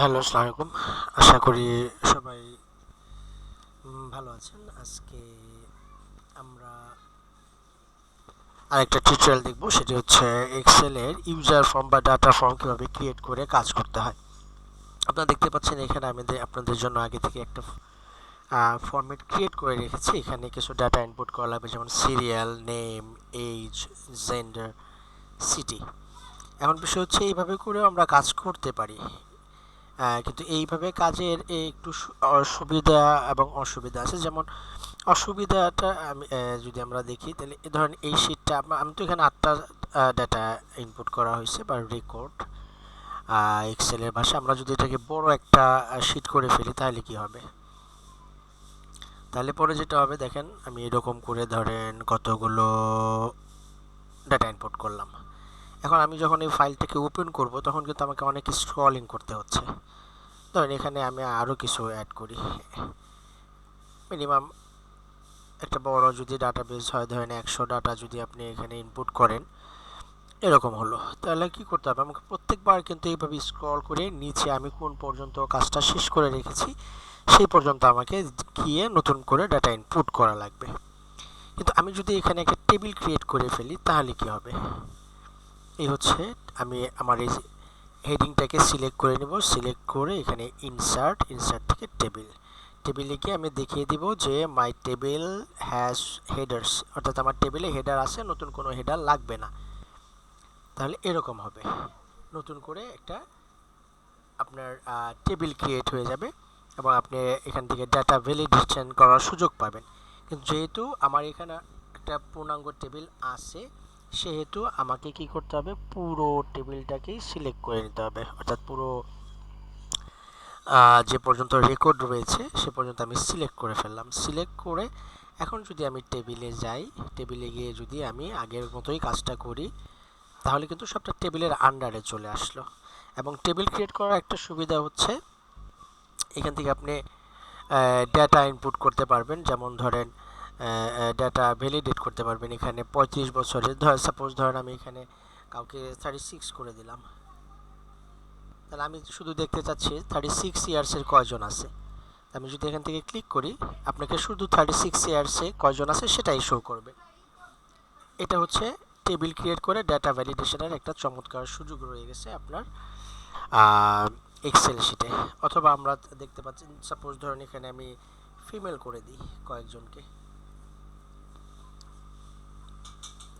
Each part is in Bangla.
হ্যালো আসসালামু আলাইকুম আশা করি সবাই ভালো আছেন। আজকে আমরা আরেকটা টিউটোরিয়াল দেখব, সেটি হচ্ছে এক্সেলের ইউজার ফর্ম বা ডাটা ফর্ম কীভাবে ক্রিয়েট করে কাজ করতে হয়। আপনারা দেখতে পাচ্ছেন এখানে আমি আপনাদের জন্য আগে থেকে একটা ফর্মেট ক্রিয়েট করে রেখেছি। এখানে কিছু ডাটা ইনপুট করা লাগবে, যেমন serial name age gender city এখন বিষয় হচ্ছে, এইভাবে করেও আমরা কাজ করতে পারি। কিন্তু এইভাবে কাজের একটু সু- অসুবিধা এবং অসুবিধা আছে। যেমন অসুবিধাটা আমি যদি আমরা দেখি, তাহলে ধরেন এই শিটটা আমি তো এখানে আটটা ডাটা ইনপুট করা হয়েছে বা রেকর্ড এক্সেলের ভাষা আমরা যদি এটাকে বড় একটা শিট করে ফেলি, তাহলে কি হবে? তাহলে পরে যেটা হবে, দেখেন, আমি এরকম করে ধরেন কতগুলো ডাটা ইনপুট করলাম। এখন আমি যখন এই ফাইলটাকে ওপেন করব, তখন কিন্তু আমাকে অনেক স্ক্রলিং করতে হচ্ছে। ধরেন এখানে আমি আরও কিছু অ্যাড করি। মিনিমাম একটা বড় যদি ডাটাবেস হয়, ধরেন একশো ডাটা যদি আপনি এখানে ইনপুট করেন, এরকম হলো। তাহলে কি করতে হবে? আমাকে প্রত্যেকবার কিন্তু এইভাবে স্ক্রল করে নিচে আমি কোন পর্যন্ত কাজটা শেষ করে রেখেছি, সেই পর্যন্ত আমাকে গিয়ে নতুন করে ডাটা ইনপুট করা লাগবে। কিন্তু আমি যদি এখানে একটা টেবিল ক্রিয়েট করে ফেলি, তাহলে কি হবে? এই হচ্ছে, আমি আমার এই হেডিংটাকে সিলেক্ট করে নেব। সিলেক্ট করে এখানে ইনসার্ট ইনসার্ট থেকে টেবিল টেবিলে গিয়ে আমি দেখিয়ে দিব যে মাই টেবিল হ্যাজ হেডার্স অর্থাৎ আমার টেবিলে হেডার আছে, নতুন কোনো হেডার লাগবে না। তাহলে এরকম হবে। নতুন করে একটা আপনার টেবিল ক্রিয়েট হয়ে যাবে এবং আপনি এখান থেকে ডাটা ভ্যালিডেশন করার সুযোগ পাবেন। কিন্তু যেহেতু আমার এখানে একটা পূর্ণাঙ্গ টেবিল আছে সেহেতু আমাকে কি করতে হবে? পুরো টেবিলটাকেই সিলেক্ট করে নিতে হবে। অর্থাৎ পুরো যে পর্যন্ত রেকর্ড রয়েছে, সে পর্যন্ত আমি সিলেক্ট করে ফেললাম। সিলেক্ট করে এখন যদি আমি টেবিলে যাই টেবিলে গিয়ে যদি আমি আগের মতোই কাজটা করি, তাহলে কিন্তু সবটা টেবিলের আন্ডারে চলে আসলো। এবং টেবিল ক্রিয়েট করার একটা সুবিধা হচ্ছে, এখান থেকে আপনি ডেটা ইনপুট করতে পারবেন। যেমন ধরেন ডেটা ভ্যালিডেট করতে পারবেন এখানে পঁয়ত্রিশ বছরের। ধর সাপোজ ধরেন আমি এখানে কাউকে থার্টি সিক্স করে দিলাম। তাহলে আমি শুধু দেখতে চাচ্ছি থার্টি সিক্স ইয়ার্সের কয়জন আছে। আমি যদি এখান থেকে ক্লিক করি, আপনাকে শুধু থার্টি সিক্স ইয়ার্সে কয়জন আছে সেটাই শো করবে। এটা হচ্ছে টেবিল ক্রিয়েট করে ডাটা ভ্যালিডেশনের একটা চমৎকার সুযোগ রয়ে গেছে আপনার এক্সেল শিটে অথবা আমরা দেখতে পাচ্ছি সাপোজ ধরুন এখানে আমি ফিমেল করে দিই কয়েকজনকে।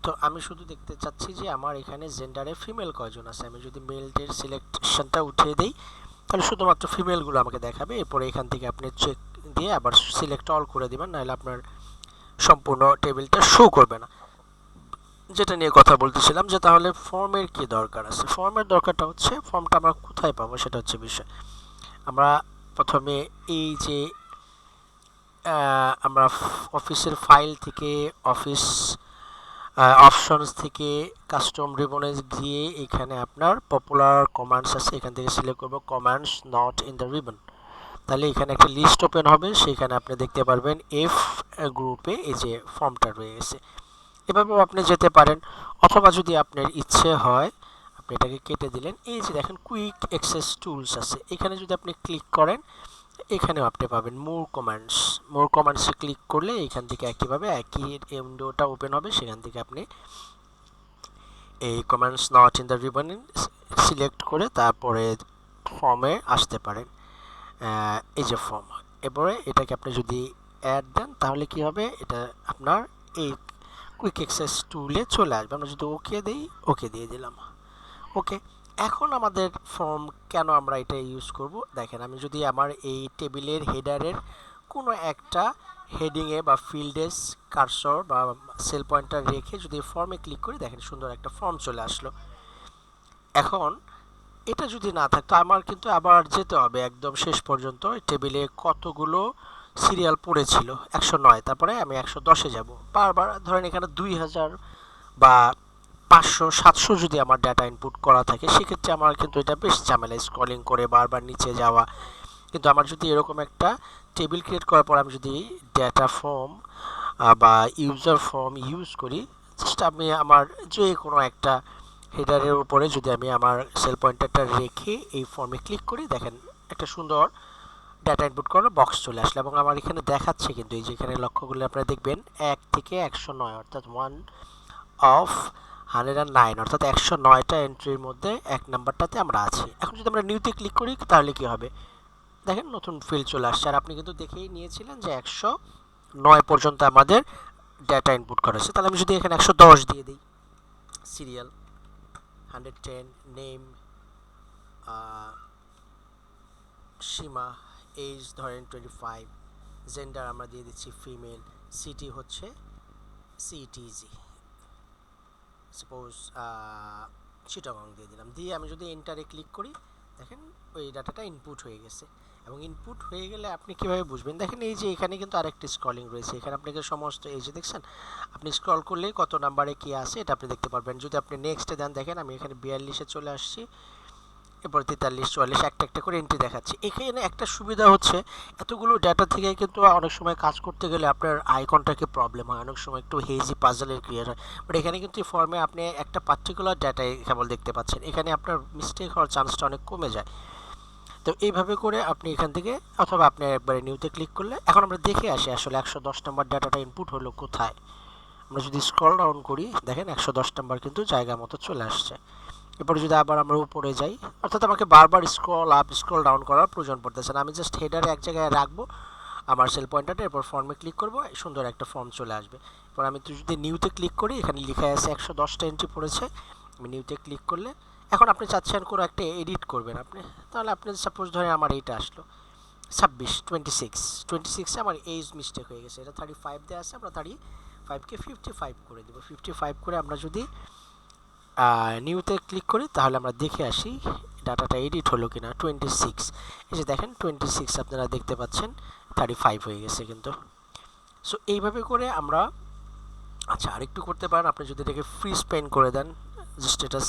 তো আমি শুধু দেখতে চাচ্ছি যে আমার এখানে জেন্ডারে ফিমেল কয়জন আছে? আমি যদি মেলটের সিলেকশনটা উঠিয়ে দিই, তাহলে শুধুমাত্র ফিমেলগুলো আমাকে দেখাবে। এরপরে এখান থেকে আপনি চেক দিয়ে আবার সিলেক্ট অল করে দিবেন, নাহলে আপনার সম্পূর্ণ টেবিলটা শো করবে না। যেটা নিয়ে কথা বলতেছিলাম যে তাহলে ফর্মের কি দরকার আছে? ফর্মের দরকারটা হচ্ছে ফর্মটা আমরা কোথায় পাবো সেটা হচ্ছে বিষয়। আমরা প্রথমে এই যে আমরা অফিসের ফাইল থেকে অফিস অপশনস থেকে কাস্টম রিবনে গিয়ে এখানে আপনার পপুলার কমান্ডস আছে, এখান থেকে সিলেক্ট করব commands not in the ribbon তাহলে এখানে একটা লিস্ট ওপেন হবে, সেখানে আপনি দেখতে পারবেন এফ গ্রুপে এই যে ফর্মটা রয়ে গেছে এভাবেও আপনি যেতে পারেন, অথবা যদি আপনার ইচ্ছে হয়, আপনি এটাকে কেটে দিলেন। এই যে দেখেন কুইক অ্যাক্সেস টুলস আছে। এখানে যদি আপনি ক্লিক করেন এখানেও আপনি পাবেন মোর কমান্ডস মোর কমান্ডসে ক্লিক করলে এখান থেকে একইভাবে একই উইন্ডোটা ওপেন হবে, সেখান থেকে আপনি এই commands not in the ribbon select করে তারপরে ফর্মে আসতে পারেন। এই যে ফর্ম এরপরে এটাকে আপনি যদি অ্যাড দেন, তাহলে কি হবে? এটা আপনার এই কুইক অ্যাক্সেস টুলে চলে আসবে। আমরা যদি ওকে দিই ওকে দিয়ে দিলাম। ওকে এখন আমাদের ফর্ম কেন আমরা এটা ইউজ করব? দেখেন, আমি যদি আমার এই টেবিলের হেডারের কোনো একটা হেডিংয়ে বা ফিল্ডে কারসর বা সেল পয়েন্টার রেখে যদি ফর্মে ক্লিক করি, দেখেন সুন্দর একটা ফর্ম চলে আসলো। এখন এটা যদি না থাকতো, আমার কিন্তু আবার যেতে হবে একদম শেষ পর্যন্ত। টেবিলে কতগুলো সিরিয়াল পড়েছিল? একশো নয়। তারপরে আমি একশো দশে যাব। বারবার ধরেন এখানে দুই হাজার বা পাঁচশো, সাতশো যদি আমার ডাটা ইনপুট করা থাকে, সেক্ষেত্রে আমার কিন্তু এটা বেশ ঝামেলা স্ক্রলিং করে বারবার নিচে যাওয়া। কিন্তু আমার যদি এরকম একটা টেবিল ক্রিয়েট করার পর আমি যদি ডেটা ফর্ম বা ইউজার ফর্ম ইউজ করি জাস্ট আমি আমার যে কোনো একটা হেডারের উপরে যদি আমি আমার সেল পয়েন্টারটা রেখে এই ফর্মে ক্লিক করি, দেখেন একটা সুন্দর ডাটা ইনপুট করার বক্স চলে আসলো এবং আমার এখানে দেখাচ্ছে কিন্তু এই যে এখানে লক্ষ্য আপনারা দেখবেন, এক থেকে একশো নয়, অর্থাৎ one of hundred and nine অর্থাৎ একশো নয়টা এন্ট্রির মধ্যে এক নাম্বারটাতে আমরা আছি। এখন যদি আমরা নিউতে ক্লিক করি, তাহলে কি হবে? দেখেন নতুন ফিল্ড চলে আসছে। আর আপনি কিন্তু দেখেই নিয়েছিলেন যে একশো নয় পর্যন্ত আমাদের ডেটা ইনপুট করা হয়েছে। তাহলে আমি যদি এখানে একশো দশ দিয়ে দিই serial hundred ten name Seema age ধরেন টোয়েন্টি ফাইভ জেন্ডার আমরা দিয়ে দিচ্ছি ফিমেল সিটি হচ্ছে সিটিজি সাপোজ চিটাগং দিয়ে দিলাম। দিয়ে আমি যদি এন্টারে ক্লিক করি, দেখেন ওই ডাটাটা ইনপুট হয়ে গেছে। এবং ইনপুট হয়ে গেলে আপনি কীভাবে বুঝবেন? দেখেন এই যে এখানে কিন্তু আরেকটি স্ক্রলিং রয়েছে। এখানে আপনাকে সমস্ত, এই যে দেখছেন? আপনি স্ক্রল করলে কত নাম্বারে কী আছে, এটা আপনি দেখতে পারবেন। যদি আপনি নেক্সটে দেন, দেখেন আমি এখানে বিয়াল্লিশে চলে আসছি। এরপর তেতাল্লিশ চুয়াল্লিশ, একটা একটা করে এন্ট্রি দেখাচ্ছে। এখানে একটা সুবিধা হচ্ছে, এতগুলো ডাটা থেকে কিন্তু অনেক সময় কাজ করতে গেলে আপনার আইকনটাকে প্রবলেম হয়, অনেক সময় একটু হেজি পাজলের ক্রিয়েট হয়। বাট এখানে কিন্তু এই ফর্মে আপনি একটা পার্টিকুলার ডাটায় কেবল দেখতে পাচ্ছেন। এখানে আপনার মিস্টেক হওয়ার চান্সটা অনেক কমে যায়। তো এইভাবে করে আপনি এখান থেকে, অথবা আপনি একবারে নিউতে ক্লিক করলে, এখন আমরা দেখে আসি আসলে একশো দশ নম্বর ডাটাটা ইনপুট হলো কোথায়। আমরা যদি স্ক্রল ডাউন করি, দেখেন একশো দশ নম্বর কিন্তু জায়গা মতো চলে আসছে। এরপরে যদি আবার আমরা উপরে যাই, অর্থাৎ আমাকে বারবার স্ক্রল আপ স্ক্রল ডাউন করার প্রয়োজন পড়তেছে না। আমি জাস্ট হেডারে এক জায়গায় রাখব, আমার সেল পয়েন্টারটা এরপর ফর্মে ক্লিক করব সুন্দর একটা ফর্ম চলে আসবে। এরপর আমি যদি নিউতে ক্লিক করি, এখানে লেখা আছে একশো দশটা এন্ট্রি পড়েছে, আমি নিউতে ক্লিক করলে, এখন আপনি চাচ্ছেন কোনো একটা এডিট করবেন আপনি। তাহলে আপনি সাপোজ ধরে আমার এইটা আসলো, ছাব্বিশ টোয়েন্টি সিক্স টোয়েন্টি সিক্সে আমার এইজ মিস্টেক হয়ে গেছে। এটা থার্টি ফাইভ দিয়ে আছে, আমরা থার্টি ফাইভকে ফিফটি ফাইভ করে দেবো। ফিফটি ফাইভ করে আমরা যদি নিউতে ক্লিক করি, তাহলে আমরা দেখে আসি ডাটাটা এডিট হলো কিনা। টোয়েন্টি সিক্স এই যে দেখেন টোয়েন্টি সিক্স আপনারা দেখতে পাচ্ছেন থার্টি ফাইভ হয়ে গেছে কিন্তু। সো এইভাবে করে আমরা আচ্ছা আরেকটু করতে পারেন। আপনি যদি এটাকে ফ্রি স্পেন করে দেন জাস্ট এটা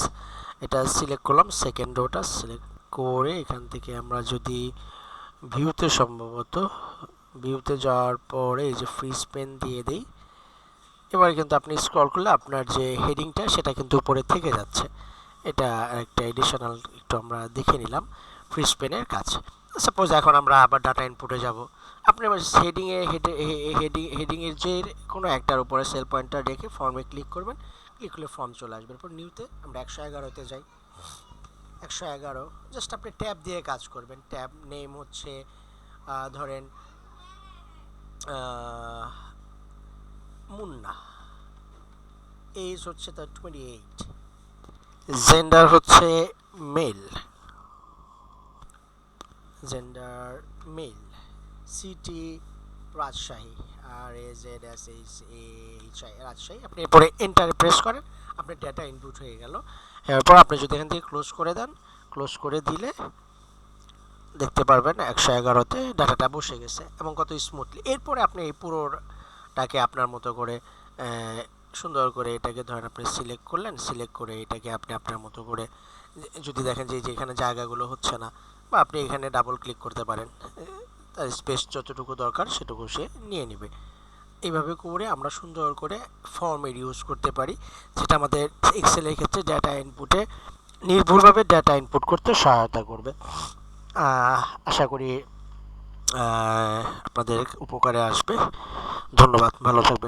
এটা সিলেক্ট করলাম সেকেন্ড রোটা সিলেক্ট করে এখান থেকে আমরা যদি ভিউতে সম্ভবত ভিউতে যাওয়ার পরে এই যে ফ্রি স্পেন দিয়ে দিই এবার কিন্তু আপনি স্ক্রল করলে আপনার যে হেডিংটা সেটা কিন্তু উপরে থেকে যাচ্ছে। এটা একটা এডিশনাল একটু আমরা দেখে নিলাম ফ্রি স্পেনের কাজ। সাপোজ এখন আমরা আবার ডাটা ইনপুটে যাব। আপনি আবার হেডিংয়ে হেডে হেডিং হেডিংয়ের যে কোনো একটার উপরে সেল পয়েন্টটা রেখে ফর্মে ক্লিক করবেন। ক্লিক করলে ফর্ম চলে আসবে। এরপর নিউতে আমরা একশো এগারোতে যাই। একশো এগারো জাস্ট আপনি ট্যাব দিয়ে কাজ করবেন। ট্যাব নেম হচ্ছে ধরেন মুন্না। এজ হচ্ছে তার টোয়েন্টি এইট জেন্ডার হচ্ছে male gender male city Rajshahi. R A Z S H H I Rajshahi. আপনি এরপরে এন্টারে প্রেস করেন। আপনার ডেটা ইনপুট হয়ে গেল। এরপর আপনি যদি এখান থেকে ক্লোজ করে দেন ক্লোজ করে দিলে দেখতে পারবেন একশো এগারোতে ডাটাটা বসে গেছে এবং কত স্মুথলি এরপরে আপনি এই পুরোটাকে আপনার মতো করে সুন্দর করে এটাকে ধরেন আপনি সিলেক্ট করলেন সিলেক্ট করে এটাকে আপনি আপনার মতো করে, যদি দেখেন যে এখানে জায়গাগুলো হচ্ছে না, বা আপনি এখানে ডাবল ক্লিক করতে পারেন, তার স্পেস যতটুকু দরকার সেটুকু সে নিয়ে নেবে। এইভাবে করে আমরা সুন্দর করে ফর্মের ইউজ করতে পারি, যেটা আমাদের এক্সেলের ক্ষেত্রে ডেটা ইনপুটে নির্ভুলভাবে ডেটা ইনপুট করতে সহায়তা করবে। আশা করি আপনাদের উপকারে আসবে। ধন্যবাদ ভালো থাকবেন।